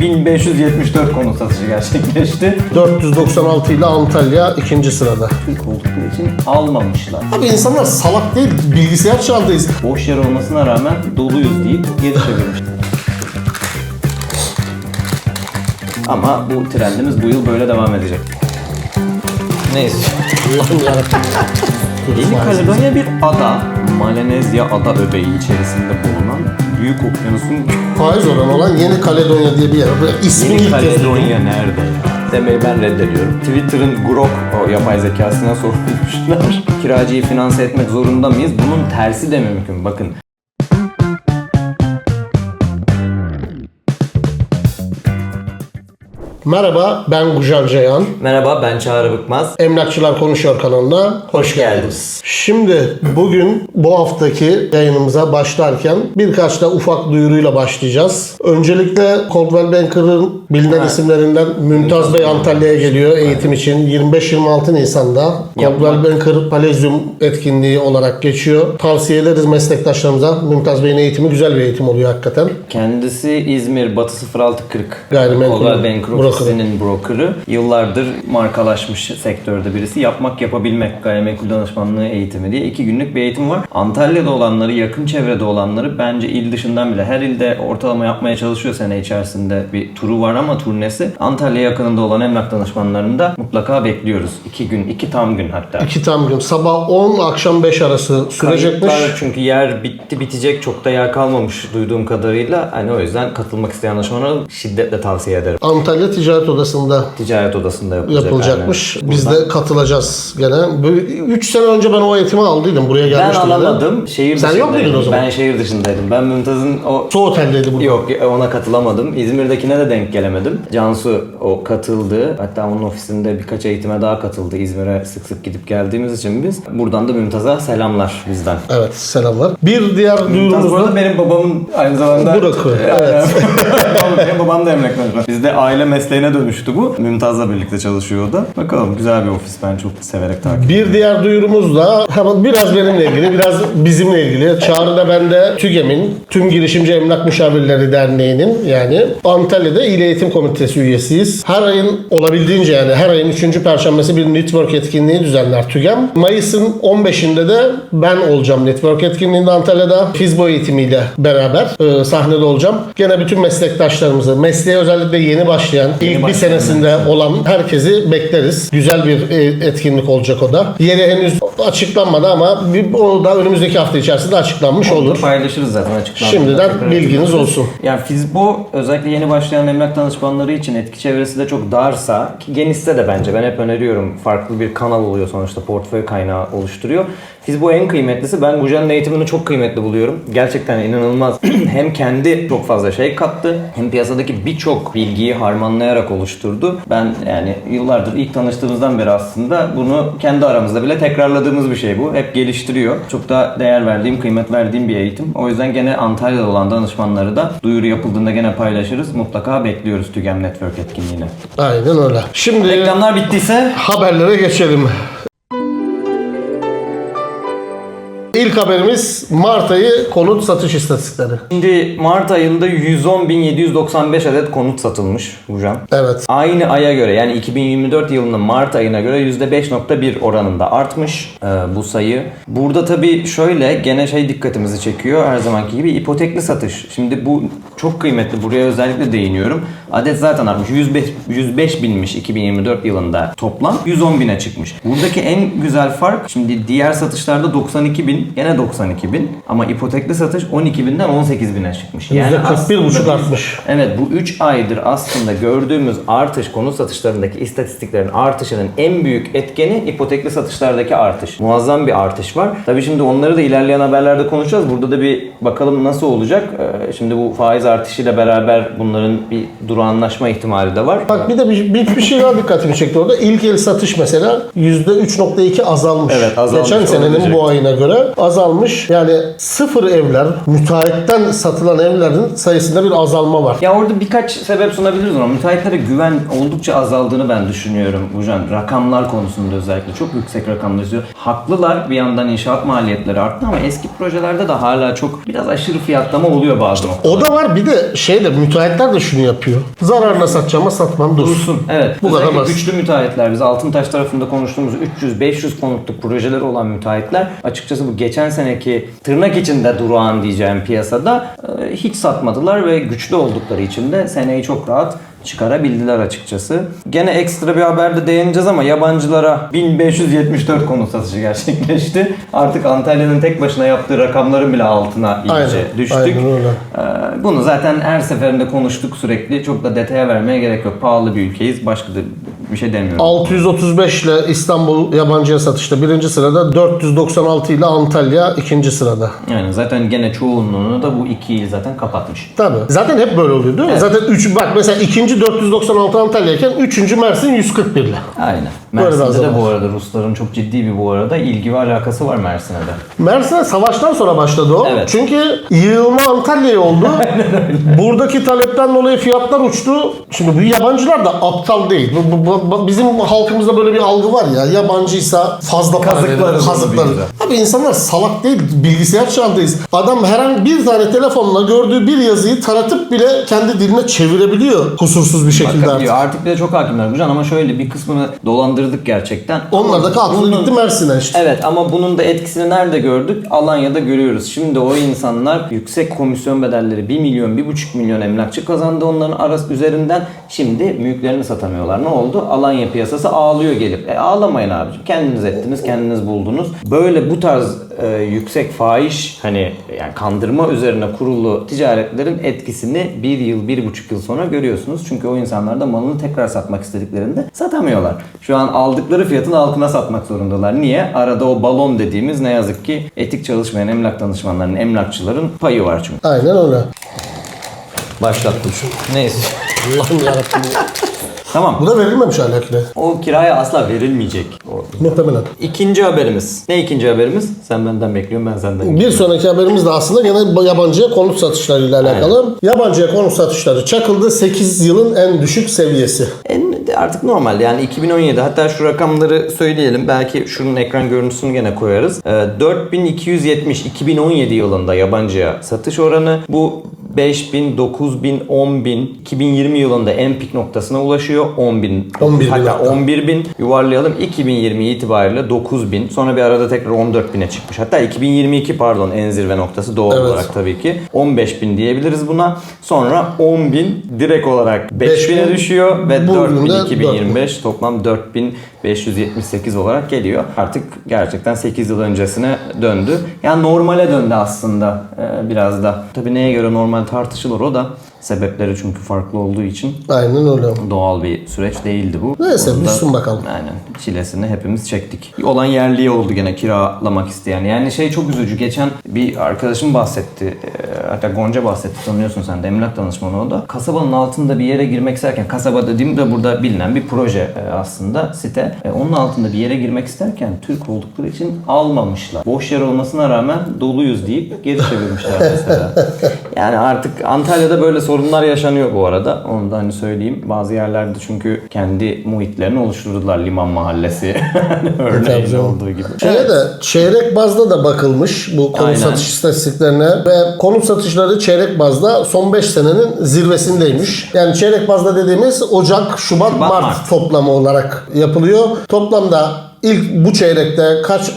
1574 konu satışı gerçekleşti. 496 ile Antalya ikinci sırada. Türk oldukları için almamışlar. Abi insanlar salak değil, bilgisayar çağındayız. Boş yer olmasına rağmen doluyuz deyip geri çevirmişler. Ama bu trendimiz bu yıl böyle devam edecek. Neyse. Yeni Kaledonya bir ada. Malezya ada öbeği içerisinde bulunan büyük okyanusun Faiz oranı olan Yeni Kaledonya diye bir yer. İsmini Yeni ilk kez duydum. Kaledonya nerede ya? Demeyi ben reddediyorum. Twitter'ın Grok o yapay zekasına sormuşlar. Kiracıyı finanse etmek zorunda mıyız? Bunun tersi de mümkün. Bakın Merhaba, ben Gujan Ceyhan. Merhaba ben Çağrı Bıkmaz. Emlakçılar Konuşuyor kanalına hoş geldiniz. Şimdi bugün bu haftaki yayınımıza başlarken birkaç da ufak duyuruyla başlayacağız. Öncelikle Coldwell Banker'ın bilinen isimlerinden Mümtaz Bey Antalya'ya geliyor eğitim için. 25-26 Nisan'da Coldwell Banker Palezyum etkinliği olarak geçiyor. Tavsiye ederiz meslektaşlarımıza. Mümtaz Bey'in eğitimi güzel bir eğitim oluyor hakikaten. Kendisi İzmir Batı 0640 Gayrimenkul Coldwell Banker ofisinin brokerı. Yıllardır markalaşmış sektörde birisi. Yapmak yapabilmek gayrimenkul danışmanlığı eğitimi diye iki günlük bir eğitim var. Antalya'da olanları, yakın çevrede olanları bence il dışından bile her ilde ortalama yapmaya çalışıyor sene içerisinde bir turu var ama turnesi. Antalya yakınında olan emlak danışmanlarını da mutlaka bekliyoruz. İki gün, iki tam gün hatta. İki tam gün. Sabah 10, akşam 5 arası sürecekmiş. Kayıtlar çünkü yer bitti bitecek çok da yer kalmamış duyduğum kadarıyla. Hani o yüzden katılmak isteyen danışmanlara şiddetle tavsiye ederim. Antalya Ticaret Odası'nda Ticaret odasında yapılacak. yapılacakmış. aynen. Biz Buradan- de katılacağız gene. 3 sene önce ben o eğitimi aldıydım. Buraya ben gelmiştim. alamadım. Şehir Sen yok muydun o zaman? Ben şehir dışındaydım. Ben Mümtaz'ın o Su oteldeydi bu. Yok ona katılamadım. İzmir'dekine de denk gelemedim. Cansu o katıldı. Hatta onun ofisinde birkaç eğitime daha katıldı. İzmir'e sık sık gidip geldiğimiz için biz. Buradan da Mümtaz'a selamlar bizden. Evet selamlar. Bir diğer Mümtaz duyurumuz bu da arada benim babamın aynı zamanda... Burak'ı, evet. benim babam da emlak danışmanı. Bizde aile mesleğine dönüştü bu. Mümtaz'la birlikte çalışıyor o da. Bakalım güzel bir ofis. Ben çok severek takip bir diğer duyurumuz da hemen biraz benimle ilgili, biraz bizimle ilgili. Çağrı'da ben de TÜGEM'in, Tüm Girişimci Emlak Müşavirleri Derneği'nin yani Antalya'da İl Eğitim Komitesi üyesiyiz. Her ayın olabildiğince yani her ayın 3. perşembesi bir network etkinliği düzenler TÜGEM. Mayıs'ın 15'inde de ben olacağım network etkinliğinde Antalya'da Fizbo eğitimiyle beraber e, sahnede olacağım. Gene bütün meslektaşlarımızı, mesleğe özellikle yeni başlayan, ilk bir başlayan senesinde olan herkesi bekleriz. Güzel bir e, etkinlik olacak o da. Yeri henüz açıklanmadı ama bir- o da önümüzdeki hafta içerisinde açıklanmış Onu olur. paylaşırız zaten açıklandığında. Şimdiden bilginiz olsun. Yani Fizbo özellikle yeni başlayan emlak danışmanları için etki çevresi de çok darsa ki genişse de bence ben hep öneriyorum farklı bir kanal oluyor sonuçta portföy kaynağı oluşturuyor. Fizbo en kıymetlisi ben Gujan'ın eğitimini çok kıymetli buluyorum. Gerçekten inanılmaz. hem kendi çok fazla şey kattı hem piyasadaki birçok bilgiyi harmanlayarak oluşturdu. Ben yani yıllardır ilk tanıştığımızdan beri aslında bunu kendi aramızda bile tekrarladığımız bir şey bu. Hep geliştiriyor. Çok da değer verdiğim, kıymet verdiğim bir eğitim. O yüzden gene Antalya'da olan danışmanları da duyuru yapıldığında gene paylaşırız. Mutlaka bekliyoruz TÜGEM Network etkinliğine. Aynen öyle. Şimdi Reklamlar bittiyse haberlere geçelim. İlk haberimiz Mart ayı konut satış istatistikleri. Şimdi Mart ayında 110.795 adet konut satılmış Bucan. Evet. Aynı aya göre yani 2024 yılının Mart ayına göre %5.1 oranında artmış e, bu sayı. Burada tabii şöyle gene şey dikkatimizi çekiyor her zamanki gibi ipotekli satış. Şimdi bu çok kıymetli buraya özellikle değiniyorum. Adet zaten artmış 105, 105 binmiş 2024 yılında toplam 110 bine çıkmış. Buradaki en güzel fark şimdi diğer satışlarda 92 bin gene 92 bin ama ipotekli satış 12 binden 18 bine çıkmış. %41,5 aslında biz- artmış. Evet bu 3 aydır aslında gördüğümüz artış konut satışlarındaki istatistiklerin artışının en büyük etkeni ipotekli satışlardaki artış. Muazzam bir artış var. Tabii şimdi onları da ilerleyen haberlerde konuşacağız. Burada da bir bakalım nasıl olacak. Ee, Şimdi bu faiz artışıyla beraber bunların bir durağanlaşma ihtimali de var. Bak bir de bir, bir, bir şey daha dikkatimi çekti orada. İlk el satış mesela %3.2 azalmış. Evet, azalmış, Geçen senenin bu ayına göre. Azalmış. Yani sıfır evler, müteahhitten satılan evlerin sayısında bir azalma var. Ya orada birkaç sebep sunabiliriz ona. Müteahhitlere güven oldukça azaldığını ben düşünüyorum Burcan. Rakamlar konusunda özellikle çok yüksek rakamlar istiyor. Haklılar bir yandan inşaat maliyetleri arttı ama eski projelerde de hala çok biraz aşırı fiyatlama oluyor bazı noktalarda. O da var bir de şeyde müteahhitler de şunu yapıyor. Zararına satacağıma satmam dursun. Dursun. Evet. Bu kadar basit. güçlü müteahhitler, biz Altıntaş tarafında konuştuğumuz 300-500 konutluk projeleri olan müteahhitler açıkçası bu geçen seneki tırnak içinde durağan diyeceğim piyasada e, hiç satmadılar ve güçlü oldukları için de seneyi çok rahat çıkarabildiler açıkçası. Gene ekstra bir haberde değineceğiz ama yabancılara 1574 konut satışı gerçekleşti. Artık Antalya'nın tek başına yaptığı rakamların bile altına iyice Aynen, düştük. aynen öyle. Ee, Bunu zaten her seferinde konuştuk sürekli. Çok da detaya vermeye gerek yok. Pahalı bir ülkeyiz. Başka da bir şey demiyorum. 635 ile İstanbul yabancıya satışta birinci sırada, 496 ile Antalya ikinci sırada. Yani zaten gene çoğunluğunu da bu iki il zaten kapatmış. Tabii. Zaten hep böyle oluyor değil mi? Zaten 3 bak mesela ikinci 496 Antalya'yken üçüncü Mersin 141 ile. Aynen. Mersin'de de bu arada Rusların çok ciddi bir bu arada ilgi ve alakası var Mersin'e de. Mersin'e savaştan sonra başladı o. Evet. Çünkü yığılma Antalya'ya oldu. Buradaki talepten dolayı fiyatlar uçtu. Şimdi bu yabancılar da aptal değil. Bu, bu- bu- bizim halkımızda böyle bir algı var ya. Yabancıysa fazla bir güzel. Abi insanlar salak değil. Bilgisayar çağındayız. Adam herhangi bir tane telefonla gördüğü bir yazıyı taratıp bile kendi diline çevirebiliyor. Kusursuz bir şekilde artık. Bakabiliyor. Artık bir de çok hakimler Burcan ama şöyle bir kısmını dolandırdık gerçekten. Onlar da kalktı Bunun- gitti Mersin'e işte. Evet ama bunun da etkisini nerede gördük? Alanya'da görüyoruz. Şimdi o insanlar yüksek komisyon bedelleri 1 milyon, 1,5 milyon emlakçı kazandı onların arası üzerinden. Şimdi mülklerini satamıyorlar. Ne oldu? Alanya piyasası ağlıyor gelip. E ağlamayın abicim. Kendiniz ettiniz, kendiniz buldunuz. Böyle bu tarz e, yüksek fahiş hani yani kandırma üzerine kurulu ticaretlerin etkisini bir yıl, bir buçuk yıl sonra görüyorsunuz. Çünkü o insanlar da malını tekrar satmak istediklerinde satamıyorlar. Şu an aldıkları fiyatın altına satmak zorundalar. Niye? Arada o balon dediğimiz ne yazık ki etik çalışmayan emlak danışmanlarının, emlakçıların payı var çünkü. Aynen öyle. Başlattım. Neyse. Allah'ım yarabbim. Tamam. Bu da verilmemiş hala kire. O kiraya asla verilmeyecek. O- Muhtemelen. İkinci haberimiz. Ne ikinci haberimiz? Sen benden bekliyorsun ben senden Bir sonraki haberimiz de aslında gene yabancıya konut satışlarıyla alakalı. Yabancıya konut satışları çakıldı 8 yılın en düşük seviyesi. En artık normal. Yani 2017 hatta şu rakamları söyleyelim. Belki şunun ekran görüntüsünü gene koyarız. Ee, 4270 2017 yılında yabancıya satış oranı. Bu 5000, 9000, 10000 2020 yılında en pik noktasına ulaşıyor. 10000 11.000 hatta hatta. 11000 yuvarlayalım. 2020 itibariyle 9000 sonra bir arada tekrar 14000'e çıkmış. Hatta 2022 pardon en zirve noktası doğal Evet. olarak tabii ki. 15000 diyebiliriz buna. Sonra 10000 direkt olarak 5000'e 5000, düşüyor ve bugün 4000 de 2025 toplam 4578 olarak geliyor. Artık gerçekten 8 yıl öncesine döndü. Yani normale döndü aslında ee, biraz da. Tabii neye göre normal tartışılır o da. Sebepleri çünkü farklı olduğu için Aynen öyle. doğal bir süreç değildi bu. Neyse, Onun da- düşsün bakalım. Aynen. Çilesini hepimiz çektik. Olan yerliye oldu gene kiralamak isteyen. Yani şey çok üzücü. Geçen bir arkadaşım bahsetti. Ee, Hatta Gonca bahsetti. Tanıyorsun sen de emlak danışmanı o da. Kasabanın altında bir yere girmek isterken kasaba dediğim de burada bilinen bir proje e, aslında site. E, Onun altında bir yere girmek isterken Türk oldukları için almamışlar. Boş yer olmasına rağmen doluyuz deyip geri çevirmişler mesela. Yani artık Antalya'da böyle sorunlar yaşanıyor bu arada. Onu da hani söyleyeyim. Bazı yerlerde çünkü kendi muhitlerini oluşturdular. Liman mahallesi Tabii örneğin olduğu gibi. Şeye de çeyrek bazda da bakılmış bu konut Aynen. satış istatistiklerine ve konut satışları çeyrek bazda son 5 senenin zirvesindeymiş. Yani çeyrek bazda dediğimiz Ocak, Şubat, Şubat, Mart, Mart. toplamı olarak yapılıyor. Toplamda ilk bu çeyrekte kaç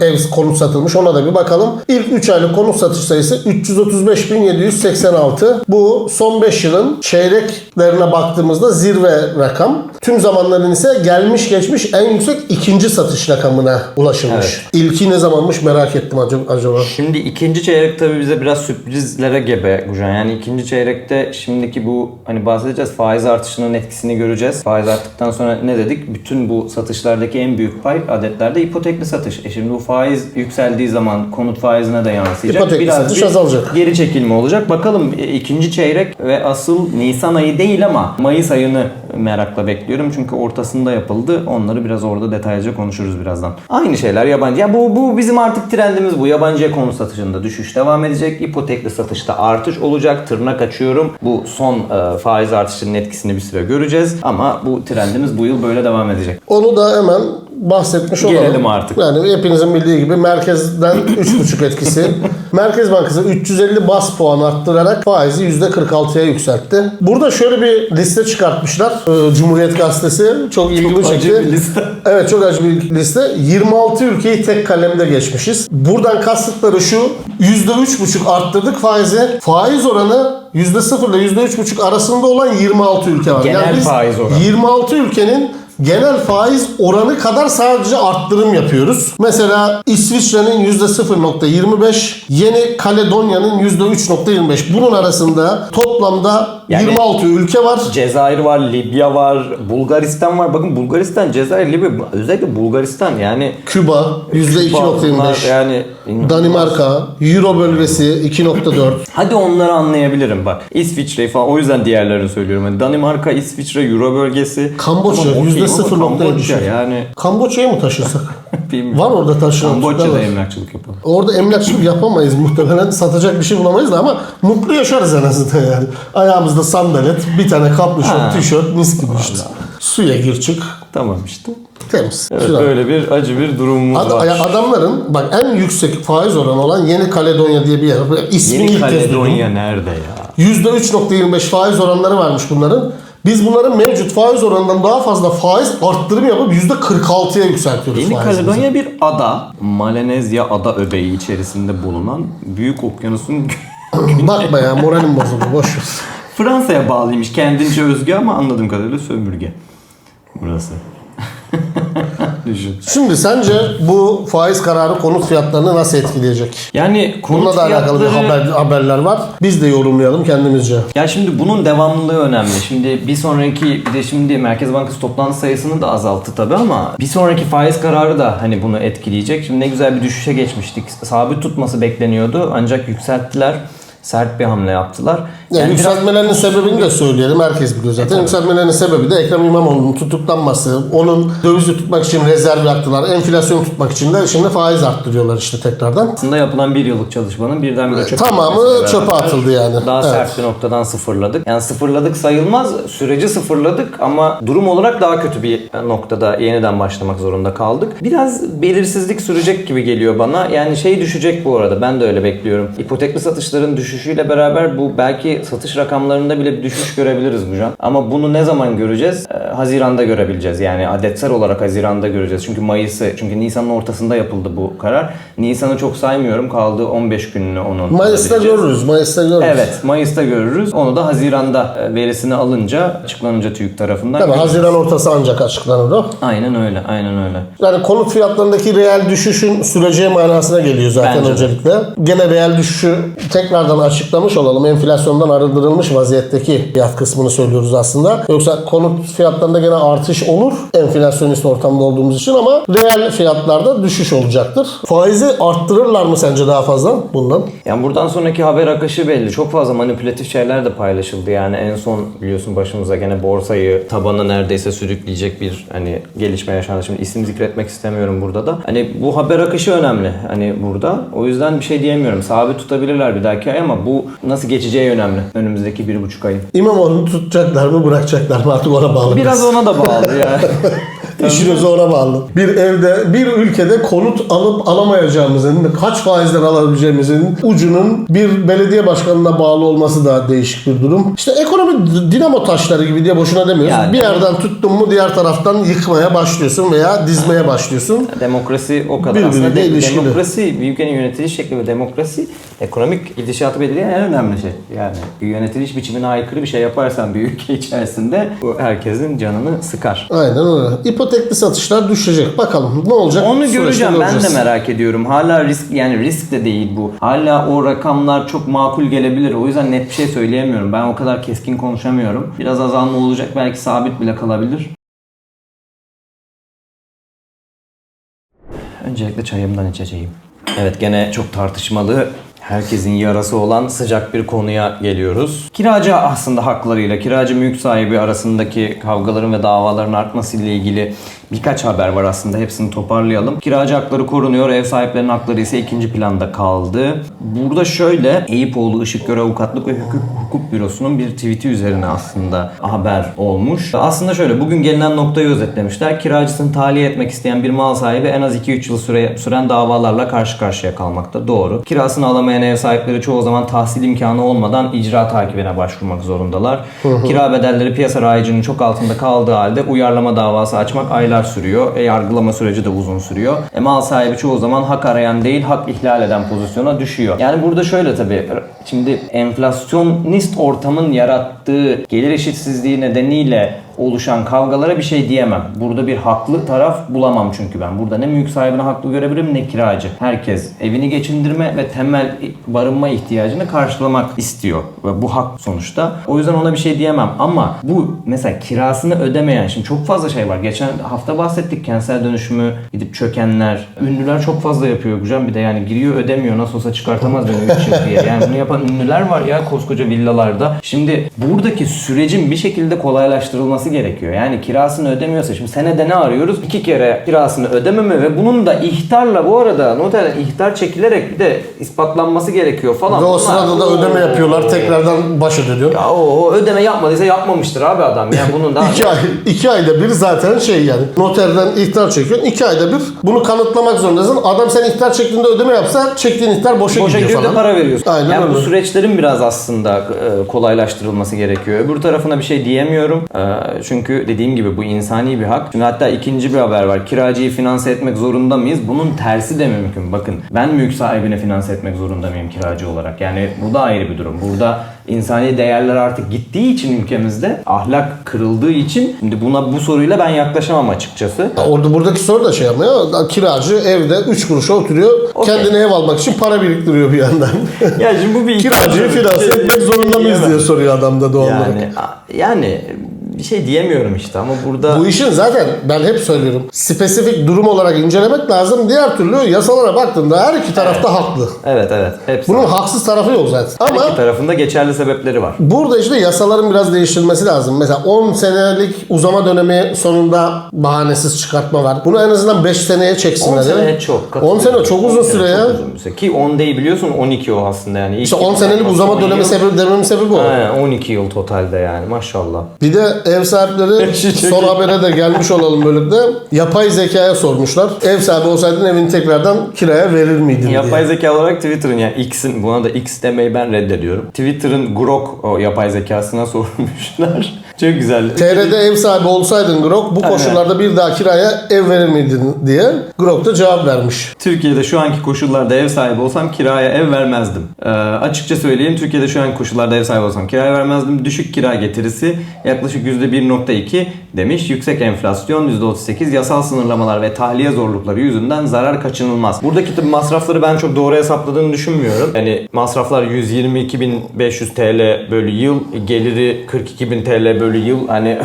ev konut satılmış ona da bir bakalım. İlk 3 aylık konut satış sayısı 335.786. Bu son 5 yılın çeyreklerine baktığımızda zirve rakam. Tüm zamanların ise gelmiş geçmiş en yüksek ikinci satış rakamına ulaşılmış. Evet. İlki ne zamanmış merak ettim acaba. Şimdi ikinci çeyrek tabii bize biraz sürprizlere gebe Gujan. Yani ikinci çeyrekte şimdiki bu hani bahsedeceğiz faiz artışının etkisini göreceğiz. Faiz arttıktan sonra ne dedik? Bütün bu satışlardaki en büyük pay adetlerde ipotekli satış. E şimdi bu faiz yükseldiği zaman konut faizine de yansıyacak. İpotekli satış bir azalacak. Geri çekilme olacak. Bakalım e, ikinci çeyrek ve asıl Nisan ayı değil ama Mayıs ayını merakla bekliyorum. Çünkü ortasında yapıldı. Onları biraz orada detaylıca konuşuruz birazdan. Aynı şeyler yabancı. Ya bu, bu bizim artık trendimiz bu. Yabancıya konu satışında düşüş devam edecek. İpotekli satışta artış olacak. Tırnak açıyorum. Bu son e, faiz artışının etkisini bir süre göreceğiz. Ama bu trendimiz bu yıl böyle devam edecek. Onu da hemen bahsetmiş olalım. Gelelim artık. Yani hepinizin bildiği gibi merkezden 3,5 etkisi. Merkez Bankası 350 bas puan arttırarak faizi %46'ya yükseltti. Burada şöyle bir liste çıkartmışlar. Ee, Cumhuriyet Gazetesi. Çok ilgimi acı çekti. bir liste. Evet çok acı bir liste. 26 ülkeyi tek kalemde geçmişiz. Buradan kastıkları şu. %3,5 arttırdık faizi. Faiz oranı %0 ile %3,5 arasında olan 26 ülke var. Genel faiz oranı. 26 ülkenin genel faiz oranı kadar sadece arttırım yapıyoruz. Mesela İsviçre'nin %0.25, Yeni Kaledonya'nın %3.25. Bunun arasında toplamda Yani- 26 ülke var. Cezayir var, Libya var, Bulgaristan var. Bakın Bulgaristan, Cezayir, Libya özellikle Bulgaristan yani Küba %2.25. Bunlar yani Danimarka, Euro bölgesi 2.4. Hadi onları anlayabilirim bak. İsviçre falan o yüzden diğerlerini söylüyorum. Yani Danimarka, İsviçre, Euro bölgesi. Kamboçya, Tamam, okey, yüzde ama sıfır nokta Kamboçya yedi. yani Kamboçya'ya mı taşırsak? bilmiyorum. Var orada taşınan Kamboçya'da Türkler var. emlakçılık yapalım. Orada emlakçılık yapamayız muhtemelen. Satacak bir şey bulamayız da ama mutlu yaşarız en azından yani. Ayağımızda sandalet, bir tane kapluşon, tişört, mis gibi işte. Suya gir çık, Tamam işte. temiz. Evet böyle bir acı bir durumumuz Ad- var. adamların bak en yüksek faiz oranı olan Yeni Kaledonya diye bir yer. İsmini Yeni ilk. Kaledonya nerede ya? %3.25 faiz oranları varmış bunların. Biz bunların mevcut faiz oranından daha fazla faiz arttırım yapıp %46'ya yükseltiyoruz Yeni faizimizi. Kaledonya bir ada. Malezya ada öbeği içerisinde bulunan büyük okyanusun Bakma ya moralim bozuldu boş ver. Fransa'ya bağlıymış. Kendince özgü ama anladığım kadarıyla sömürge. Burası. Düşün. Şimdi sence bu faiz kararı konut fiyatlarını nasıl etkileyecek? Yani konut Bununla da alakalı bir fiyatları- haber, haberler var. Biz de yorumlayalım kendimizce. Ya şimdi bunun devamlılığı önemli. Şimdi bir sonraki bir de şimdi Merkez Bankası toplantı sayısını da azalttı tabii ama bir sonraki faiz kararı da hani bunu etkileyecek. Şimdi ne güzel bir düşüşe geçmiştik. Sabit tutması bekleniyordu ancak yükselttiler. Sert bir hamle yaptılar. Yani, Yani yükseltmelerinin sebebini de söyleyelim. Herkes biliyor zaten. Yükseltmelerinin sebebi de Ekrem İmamoğlu'nun tutuklanması. Onun dövizi tutmak için rezerv yaptılar. Enflasyonu tutmak için de şimdi faiz arttırıyorlar işte tekrardan. aslında yapılan bir yıllık çalışmanın birdenbire çöpe Tamamı çöpe atıldı yani. Daha Evet. sert bir noktadan sıfırladık. Yani sıfırladık sayılmaz. Süreci sıfırladık ama durum olarak daha kötü bir noktada yeniden başlamak zorunda kaldık. Biraz belirsizlik sürecek gibi geliyor bana. Yani şey düşecek bu arada. Ben de öyle bekliyorum. İpotekli satışların düşüşüyle beraber bu belki satış rakamlarında bile bir düşüş görebiliriz bu can. Ama bunu ne zaman göreceğiz? Ee, Haziran'da görebileceğiz. Yani adetsel olarak Haziran'da göreceğiz. Çünkü Mayıs'ı, çünkü Nisan'ın ortasında yapıldı bu karar. Nisan'ı çok saymıyorum. Kaldı 15 gününü onun. Mayıs'ta görürüz. Mayıs'ta görürüz. Evet, Mayıs'ta görürüz. Onu da Haziran'da e, verisini alınca, açıklanınca TÜİK tarafından Tabii görürüz. Haziran ortası ancak açıklanır o. Aynen öyle, aynen öyle. Yani konut fiyatlarındaki reel düşüşün süreceği manasına geliyor zaten Bence de. öncelikle. Gene reel düşüşü tekrardan açıklamış olalım. Enflasyondan arındırılmış vaziyetteki fiyat kısmını söylüyoruz aslında. Yoksa konut fiyatlarında gene artış olur. Enflasyonist ortamda olduğumuz için ama reel fiyatlarda düşüş olacaktır. Faizi arttırırlar mı sence daha fazla bundan? Yani buradan sonraki haber akışı belli. Çok fazla manipülatif şeyler de paylaşıldı. Yani en son biliyorsun başımıza gene borsayı tabana neredeyse sürükleyecek bir hani gelişme yaşandı. Şimdi isim zikretmek istemiyorum burada da. Hani bu haber akışı önemli hani burada. O yüzden bir şey diyemiyorum. Sabit tutabilirler bir dahaki ay ama bu nasıl geçeceği önemli. Önümüzdeki bir buçuk ayın. İmamoğlu'nu tutacaklar mı bırakacaklar mı artık ona bağlı. Biraz ona da bağlı ya. İşiniz ona bağlı. Bir evde, bir ülkede konut alıp alamayacağımızın, kaç faizden alabileceğimizin ucunun bir belediye başkanına bağlı olması da değişik bir durum. İşte ekonomi dinamo taşları gibi diye boşuna demiyoruz. Yani. Bir yerden tuttun mu diğer taraftan yıkmaya başlıyorsun veya dizmeye başlıyorsun. Demokrasi o kadar Birbiriyle aslında de- ilişkili. demokrasi bir ülkenin yönetiliş şekli ve demokrasi ekonomik gidişatı belirleyen en önemli şey. Yani bir yönetiliş biçimine aykırı bir şey yaparsan bir ülke içerisinde bu herkesin canını sıkar. Aynen öyle. İpotekli satışlar düşecek. Bakalım ne olacak? Onu Süreçte göreceğim ben de göreceğiz. merak ediyorum. Hala risk yani risk de değil bu. Hala o rakamlar çok makul gelebilir. O yüzden net bir şey söyleyemiyorum. Ben o kadar keskin konuşamıyorum. Biraz azalma olacak belki sabit bile kalabilir. Öncelikle çayımdan içeceğim. Evet gene çok tartışmalı Herkesin yarası olan sıcak bir konuya geliyoruz. Kiracı aslında haklarıyla kiracı mülk sahibi arasındaki kavgaların ve davaların artmasıyla ilgili birkaç haber var aslında. Hepsini toparlayalım. Kiracı hakları korunuyor. Ev sahiplerinin hakları ise ikinci planda kaldı. Burada şöyle Eyüpoğlu Işıkgöre Avukatlık ve Hukuk, Hukuk Bürosu'nun bir tweet'i üzerine aslında haber olmuş. Aslında şöyle bugün gelinen noktayı özetlemişler. Kiracısını tahliye etmek isteyen bir mal sahibi en az 2-3 yıl süre, süren davalarla karşı karşıya kalmakta. Doğru. Kirasını alamayan ev sahipleri çoğu zaman tahsil imkanı olmadan icra takibine başvurmak zorundalar. Kira bedelleri piyasa rayicinin çok altında kaldığı halde uyarlama davası açmak aylar sürüyor. E, yargılama süreci de uzun sürüyor. E, mal sahibi çoğu zaman hak arayan değil hak ihlal eden pozisyona düşüyor. Yani burada şöyle tabii şimdi enflasyonist ortamın yarattığı gelir eşitsizliği nedeniyle oluşan kavgalara bir şey diyemem. Burada bir haklı taraf bulamam çünkü ben. Burada ne mülk sahibini haklı görebilirim ne kiracı. Herkes evini geçindirme ve temel barınma ihtiyacını karşılamak istiyor. Ve bu hak sonuçta. O yüzden ona bir şey diyemem. Ama bu mesela kirasını ödemeyen şimdi çok fazla şey var. Geçen hafta bahsettik kentsel dönüşümü gidip çökenler. Ünlüler çok fazla yapıyor Gucan. Bir de yani giriyor ödemiyor. Nasıl olsa çıkartamaz beni 3 yıl diye. Yani bunu yapan ünlüler var ya koskoca villalarda. Şimdi buradaki sürecin bir şekilde kolaylaştırılması gerekiyor. Yani kirasını ödemiyorsa şimdi senede ne arıyoruz? İki kere kirasını ödememe ve bunun da ihtarla bu arada noterden ihtar çekilerek bir de ispatlanması gerekiyor falan. Ve o sırada da ödeme yapıyorlar. Tekrardan baş ödeniyor. Ya o, o ödeme yapmadıysa yapmamıştır abi adam. Yani bunun da İki, ay, iki ayda bir zaten şey yani noterden ihtar çekiyorsun. iki ayda bir bunu kanıtlamak zorundasın. Adam sen ihtar çektiğinde ödeme yapsa çektiğin ihtar boşa, boşa gidiyor falan. para veriyorsun. Aynen yani bu öyle. süreçlerin biraz aslında e, kolaylaştırılması gerekiyor. Öbür tarafına bir şey diyemiyorum. Çünkü dediğim gibi bu insani bir hak. Şimdi hatta ikinci bir haber var. Kiracıyı finanse etmek zorunda mıyız? Bunun tersi de mümkün. Bakın ben mülk sahibini finanse etmek zorunda mıyım kiracı olarak? Yani bu da ayrı bir durum. Burada insani değerler artık gittiği için ülkemizde ahlak kırıldığı için şimdi buna bu soruyla ben yaklaşamam açıkçası. Ya Orada buradaki soru da şey ama ya kiracı evde 3 kuruşa oturuyor. Okey. Kendine ev almak için para biriktiriyor bir yandan. Ya şimdi bu bir Kiracıyı finanse etmek zorunda mıyız Diyemem. diye soruyor adam da doğal olarak. Yani yani bir şey diyemiyorum işte ama burada Bu işin zaten ben hep söylüyorum spesifik durum olarak incelemek lazım. Diğer türlü yasalara baktığında her iki tarafta haklı. evet evet hepsi Bunun haksız tarafı yok zaten. her Ama iki tarafında geçerli sebepleri var. Burada işte yasaların biraz değiştirilmesi lazım. Mesela 10 senelik uzama dönemi sonunda bahanesiz çıkartma var. Bunu en azından 5 seneye 10 çeksinler. sene değil mi? çok. 10 sene çok uzun sene süre ya. uzun süre. Ki 10 değil biliyorsun 12 o aslında yani. İşte İlk 10 senelik uzama 10 dönemi sebebi dememin sebebi o. He, 12 yıl totalde yani maşallah. Bir de ev sahipleri son habere de gelmiş olalım böylelikle. Yapay zekaya sormuşlar. Ev sahibi olsaydın evini tekrardan kiraya verir miydin Yapay diye. zeka olarak Twitter'ın yani X'in buna da X demeyi ben reddediyorum. Twitter'ın Grok o yapay zekasına sormuşlar. Çok güzel. TR'de ev sahibi olsaydın Grok bu koşullarda bir daha kiraya ev verir miydin diye Grok da cevap vermiş. Türkiye'de şu anki koşullarda ev sahibi olsam kiraya ev vermezdim. Ee, açıkça söyleyeyim Türkiye'de şu anki koşullarda ev sahibi olsam kiraya vermezdim. Düşük kira getirisi yaklaşık %1.2 demiş. Yüksek enflasyon %38, yasal sınırlamalar ve tahliye zorlukları yüzünden zarar kaçınılmaz. Buradaki tabii masrafları ben çok doğru hesapladığını düşünmüyorum. Yani masraflar 122.500 TL bölü yıl, geliri 42.000 TL bölü yıl. Hani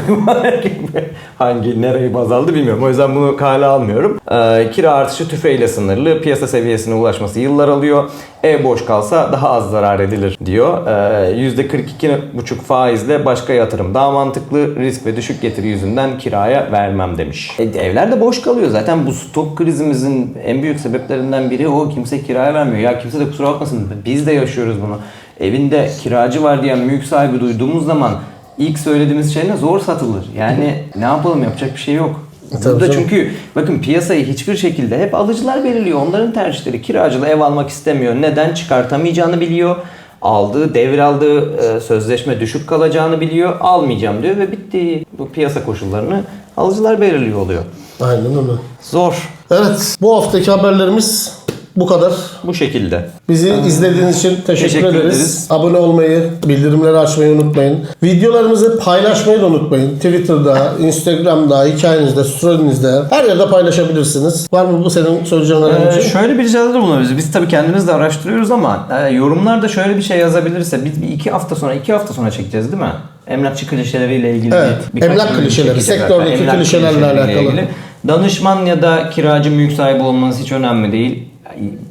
hangi nereyi baz aldı bilmiyorum. O yüzden bunu kale almıyorum. Ee, kira artışı tüfeyle sınırlı. Piyasa seviyesine ulaşması yıllar alıyor. Ev boş kalsa daha az zarar edilir diyor. Ee, %42,5 faizle başka yatırım daha mantıklı. Risk ve düşük getiri yüzünden kiraya vermem demiş. E, evler de boş kalıyor. Zaten bu stok krizimizin en büyük sebeplerinden biri o. Kimse kiraya vermiyor. Ya kimse de kusura bakmasın. Biz de yaşıyoruz bunu. Evinde kiracı var diyen mülk sahibi duyduğumuz zaman ilk söylediğimiz şey ne? Zor satılır. Yani ne yapalım yapacak bir şey yok. Tabii Burada canım. çünkü bakın piyasayı hiçbir şekilde hep alıcılar belirliyor. Onların tercihleri. Kiracılı ev almak istemiyor. Neden? Çıkartamayacağını biliyor. Aldığı, devraldığı e, sözleşme düşük kalacağını biliyor. Almayacağım diyor ve bitti. Bu piyasa koşullarını alıcılar belirliyor oluyor. Aynen öyle. Zor. Evet bu haftaki haberlerimiz bu kadar. Bu şekilde. Bizi izlediğiniz için teşekkür, Teşekkür ederiz. ederiz. Abone olmayı, bildirimleri açmayı unutmayın. Videolarımızı paylaşmayı da unutmayın. Twitter'da, Instagram'da, hikayenizde, storynizde her yerde paylaşabilirsiniz. Var mı bu senin söyleyeceğin Ee, şey? şöyle bir ricada da bulunabiliriz. Biz tabii kendimiz de araştırıyoruz ama e, yorumlarda şöyle bir şey yazabilirse biz bir iki hafta sonra iki hafta sonra çekeceğiz değil mi? Emlakçı klişeleriyle ilgili. Evet, bir- emlak klişeleri, sektördeki klişelerle alakalı. Danışman ya da kiracı mülk sahibi olmanız hiç önemli değil.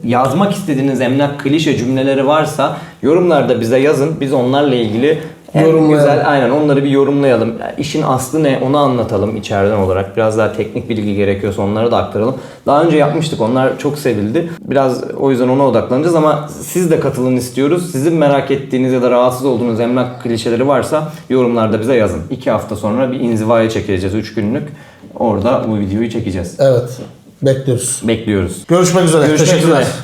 Yazmak istediğiniz emlak klişe cümleleri varsa yorumlarda bize yazın. Biz onlarla ilgili en güzel aynen onları bir yorumlayalım. İşin aslı ne onu anlatalım içeriden olarak. Biraz daha teknik bilgi gerekiyorsa onları da aktaralım. Daha önce yapmıştık. Onlar çok sevildi. Biraz o yüzden ona odaklanacağız ama siz de katılın istiyoruz. Sizin merak ettiğiniz ya da rahatsız olduğunuz emlak klişeleri varsa yorumlarda bize yazın. İki hafta sonra bir inzivaya çekeceğiz. Üç günlük. Orada bu videoyu çekeceğiz. Evet. Bekliyoruz. Bekliyoruz. Görüşmek üzere. Görüşmek Teşekkürler. üzere.